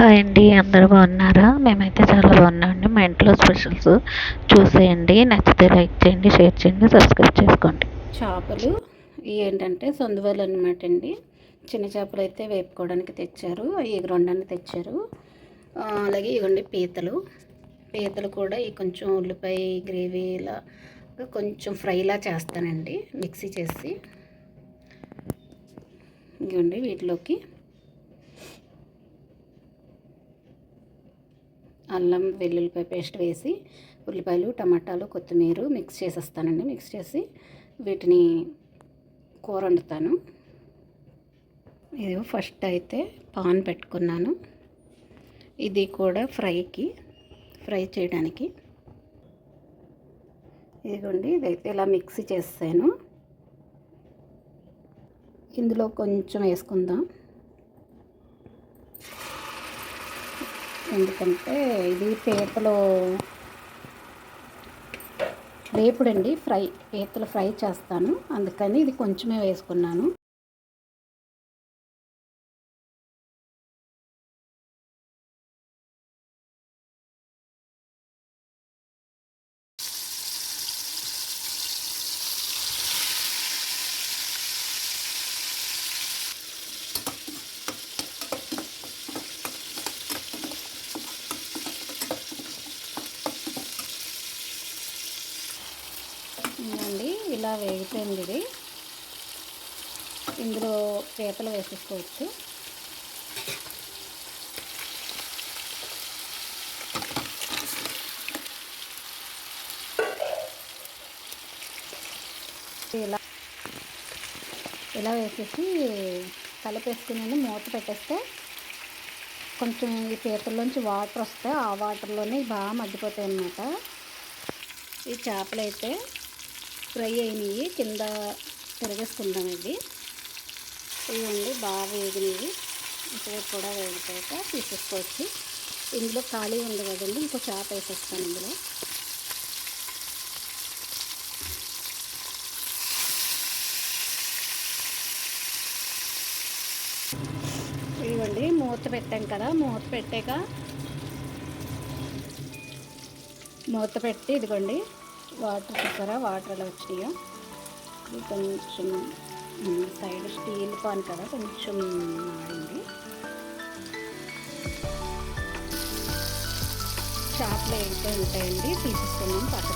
Hi అండి అందరూ బాగున్నారా? మేమైతే చాలా బాగున్నామండి. మా ఇంట్లో స్పెషల్స్ చూసేయండి నచ్చితే లైక్ చేయండి షేర్ చేయండి సబ్స్క్రైబ్ చేసుకోండి. చేపలు ఏంటంటే సొందువలు అనమాట అండి. చిన్న చేపలు అయితే వేపుకోవడానికి తెచ్చారు అవి ఎగురొండానికి తెచ్చారు. అలాగే ఇవ్వండి పీతలు. పీతలు కూడా ఈ కొంచెం ఉల్లిపాయ గ్రేవీలా కొంచెం ఫ్రైలా చేస్తానండి మిక్సీ చేసి. ఇవ్వండి వీటిలోకి. అల్లం వెల్లుల్లిపాయ పేస్ట్ వేసి ఉల్లిపాయలు టమాటాలు కొత్తిమీర మిక్స్ చేసేస్తానండి. మిక్స్ చేసి వీటిని కూర వండుతాను ఇది ఫస్ట్ అయితే పాన్ పెట్టుకున్నాను. ఇది కూడా ఫ్రైకి ఫ్రై చేయడానికి. ఇదిగోండి ఇదైతే ఇలా మిక్సీ చేస్తాను ఇందులో కొంచెం వేసుకుందాం. ఎందుకంటే ఇది పీతలు వేపుడండి ఫ్రై పీతలు ఫ్రై చేస్తాను. అందుకని ఇది కొంచెమే వేసుకున్నాను. బాగా వేగిపోయింది ఇది ఇందులో చేపలు వేసేసుకోవచ్చు. ఇలా ఇలా వేసేసి కలిపేసుకుని మూత పెట్టేస్తే కొంచెం ఈ పీతల్లోంచి వాటర్ వస్తే ఆ వాటర్లోనే బాగా మగ్గిపోతాయి అన్నమాట ఈ చేపలు అయితే ఫ్రై అయినవి కింద తిరగేసుకుందామండి ఇవ్వండి బాగా వేగినవి. ఇటువైపు కూడా వేగిపోయాక తీసేసుకోవచ్చు. ఇందులో ఖాళీ ఉంది కదండి ఇంకో చేప వేసేస్తాను ఇందులో. ఇవ్వండి మూత పెట్టాం కదా మూత పెట్టాక మూత పెట్టి ఇదిగోండి వాటర్ చూసారా? వాటర్ అలా వచ్చినాయో? ఇది కొంచెం సైడ్ స్టీల్ పాన్ కదా కొంచెం ఆడింది షాప్లో ఏంటో ఉంటాయండి తీసేసుకున్నాం పక్క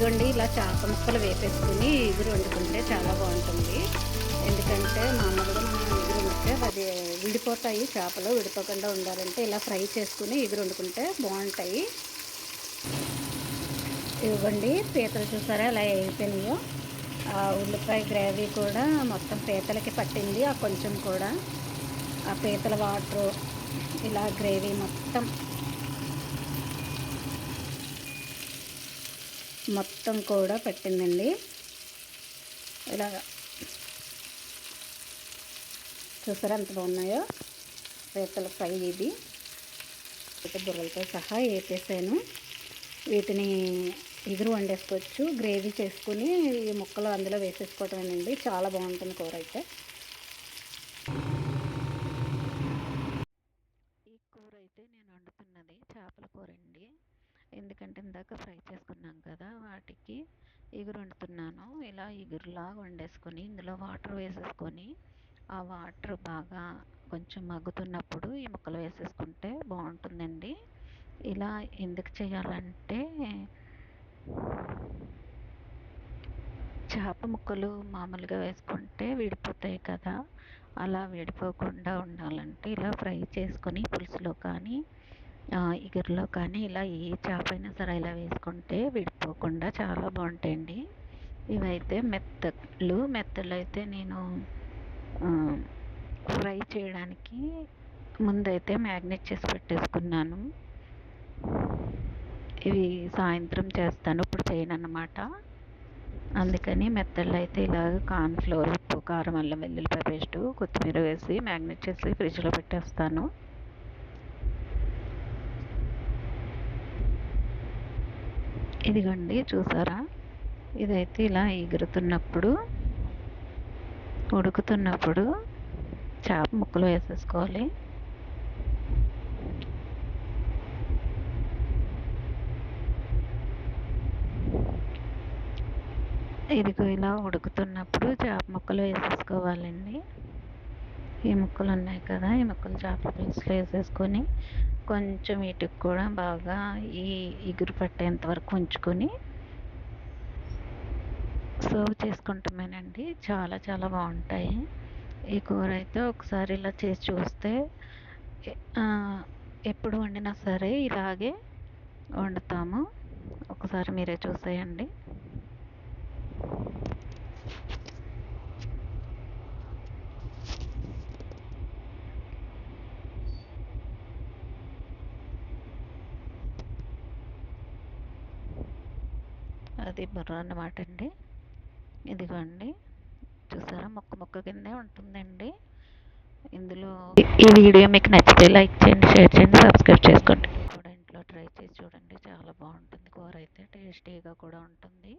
ఇదిగోండి ఇలా చేప ముక్కలు వేపేసుకుని ఎగురు వండుకుంటే చాలా బాగుంటుంది. ఎందుకంటే మామూలుగా మనం ఎగురు వండితే అది విడిపోతాయి చేపలు విడిపోకుండా ఉండాలంటే ఇలా ఫ్రై చేసుకుని ఎగురు వండుకుంటే బాగుంటాయి. ఇవ్వండి పీతలు చూసారా అలా అయిపోయినాయో. ఆ ఉల్లిపాయ గ్రేవీ కూడా మొత్తం పీతలకి పట్టింది ఆ కొంచెం కూడా. ఆ పీతల వాటరు ఇలా గ్రేవీ మొత్తం మొత్తం కూడా పెట్టిందండి. ఇలా చూసారా ఎంత బాగున్నాయో? పీతల ఫ్రై ఇది. బుర్రలతో సహా వేపేసాను. వీటిని ఎగురు వండేసుకోవచ్చు గ్రేవీ చేసుకుని ఈ ముక్కలు అందులో వేసేసుకోవటమేనండి. చాలా బాగుంటుంది కూర అయితే ఈ కూర అయితే నేను వండుతున్నది చేపల కూర అండి ఎందుకంటే ఇందాక ఫ్రై చేసుకున్నాం కదా వాటికి ఎగురు వండుతున్నాను ఇలా ఎగురులాగా వండేసుకొని ఇందులో వాటర్ వేసేసుకొని ఆ వాటర్ బాగా కొంచెం మగ్గుతున్నప్పుడు ఈ ముక్కలు వేసేసుకుంటే బాగుంటుందండి. ఇలా ఎందుకు చేయాలంటే చేప ముక్కలు మామూలుగా వేసుకుంటే విడిపోతాయి కదా. అలా విడిపోకుండా ఉండాలంటే ఇలా ఫ్రై చేసుకొని పులుసులో కానీ ఇగురులో కానీ ఇలా ఏ చేప అయినా సరే ఇలా వేసుకుంటే విడిపోకుండా చాలా బాగుంటాయండి. ఇవైతే మెత్తలు మెత్తలు అయితే నేను ఫ్రై చేయడానికి ముందైతే మ్యాగ్నెట్ చేసి పెట్టేసుకున్నాను. ఇవి సాయంత్రం చేస్తాను ఇప్పుడు చేయను అన్నమాట అందుకని మెత్తళ్ళు అయితే ఇలాగ కార్న్ఫ్లోర్ ఉప్పు కారం అల్లం వెల్లుల్లిపాయ పేస్ట్ కొత్తిమీర వేసి మ్యాగ్నెట్ చేసి ఫ్రిడ్జ్లో పెట్టేస్తాను. ఇదిగోండి చూసారా? ఇదైతే ఇలా ఎగురుతున్నప్పుడు ఉడుకుతున్నప్పుడు చేప ముక్కలు వేసేసుకోవాలి. ఇదిగో ఇలా ఉడుకుతున్నప్పుడు చేప ముక్కలు వేసేసుకోవాలండి. ఈ ముక్కలు ఉన్నాయి కదా ఈ ముక్కలు చేపల పులుసులో వేసేసుకొని కొంచెం వీటికి కూడా బాగా ఈ ఇగురు పట్టేంత వరకు ఉంచుకొని సర్వ్ చేసుకుంటామేనండి చాలా చాలా బాగుంటాయి. ఈ కూర అయితే ఒకసారి ఇలా చేసి చూస్తే ఎప్పుడు వండినా సరే ఇలాగే వండుతాము. ఒకసారి మీరే చూసేయండి. అది బుర్ర అన్నమాట అండి ఇదిగోండి. చూసారా? మొక్క మొక్క కిందే ఉంటుందండి. ఇందులో ఈ వీడియో మీకు నచ్చితే లైక్ చేయండి షేర్ చేయండి సబ్స్క్రైబ్ చేసుకోండి. కూడా ఇంట్లో ట్రై చేసి చూడండి. చాలా బాగుంటుంది. కూర అయితే టేస్టీగా కూడా ఉంటుంది.